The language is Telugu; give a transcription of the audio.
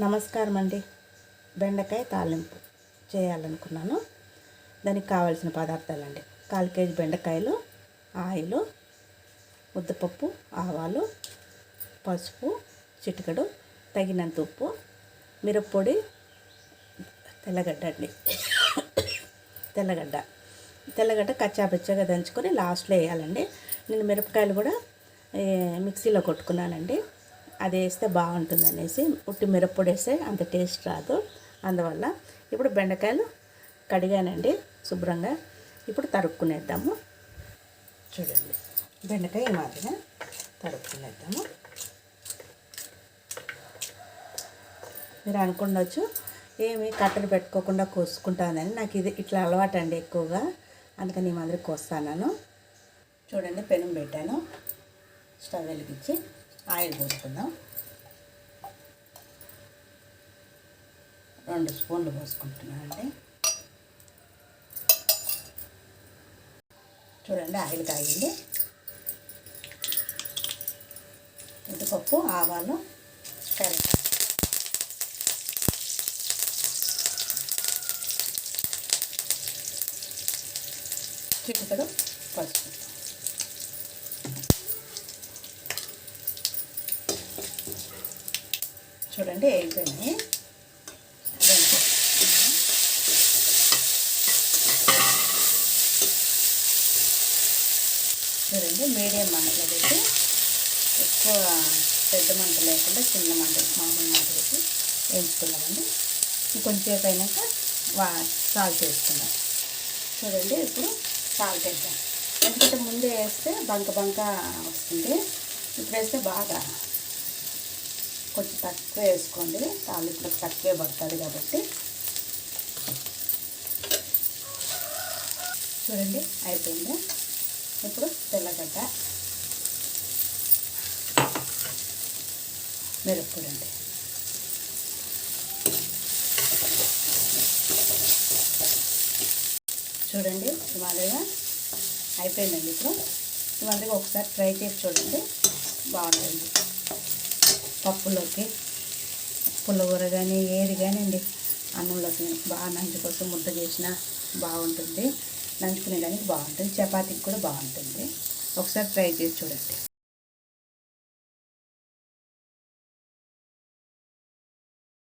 నమస్కారం అండి బెండకాయ తాలింపు చేయాలనుకున్నాను. దానికి కావాల్సిన పదార్థాలు అండి కాల్ కేజీ బెండకాయలు ఆయిల్ ఉద్దపప్పు ఆవాలు పసుపు చిటికడు తగినంత ఉప్పు మిరప్పొడి తెల్లగడ్డ అండి. తెల్లగడ్డ. తెల్లగడ్డ కచ్చాపచ్చాగా దంచుకొని లాస్ట్లో వేయాలండి. నేను మిరపకాయలు కూడా మిక్సీలో కొట్టుకున్నానండి. అది వేస్తే బాగుంటుంది అనేసి ఉట్టి మిరప్పొడి వేస్తే అంత టేస్ట్ రాదు. అందువల్ల ఇప్పుడు బెండకాయలు కడిగానండి శుభ్రంగా. ఇప్పుడు తరుక్కునేద్దాము. చూడండి బెండకాయ ఈ మాదిరిగా తరుక్కునేద్దాము. మీరు అనుకుండొచ్చు ఏమి కట్టలు పెట్టుకోకుండా కోసుకుంటానని. నాకు ఇది ఇట్లా అలవాటు అండి ఎక్కువగా. అందుకని ఈ మాదిరి కోస్తాను చూడండి పెనం పెట్టాను. స్టవ్ వెలిగించి. ఆయిల్ పోసుకుందాం. రెండు స్పూన్లు పోసుకుంటున్నానండి చూడండి ఆయిల్ కాగింది. ఉద్దిపప్పు ఆవాలు కరెక్ట్ చిటికడు పసుపు. చూడండి అయిపోయినాయి చూడండి మీడియం మంటలో పెట్టి ఎక్కువ పెద్ద మంట లేకుండా చిన్న మంట మామూలు మంట పెట్టి వేయించుకున్నామండి కొంచెంసేపు అయినాక వా సాల్ట్ వేసుకుందాం. చూడండి ఇప్పుడు సాల్ట్ వేద్దాం. ఎందుకంటే ముందే వేస్తే బంక బంక వస్తుంది. ఇప్పుడు వేస్తే బాగా కొంచెం తక్కువ వేసుకోండి. తాలింపులకు తక్కువే పడుతుంది కాబట్టి. చూడండి అయిపోయింది. ఇప్పుడు తెల్లగడ్డ మిరప్పొడి చూడండి మాదిరిగా అయిపోయిందండి ఇప్పుడు. మాదిరిగా ఒకసారి ట్రై చేసి చూడండి. బాగుంటుంది. పప్పులోకి పుల్లగూర కానీ ఏది కానీ అండి అన్నంలోకి బాగా నంచు కోసం ముద్ద చేసిన బాగుంటుంది. నంచుకునే దానికి బాగుంటుంది. చపాతీకి కూడా బాగుంటుంది. ఒకసారి ట్రై చేసి చూడండి.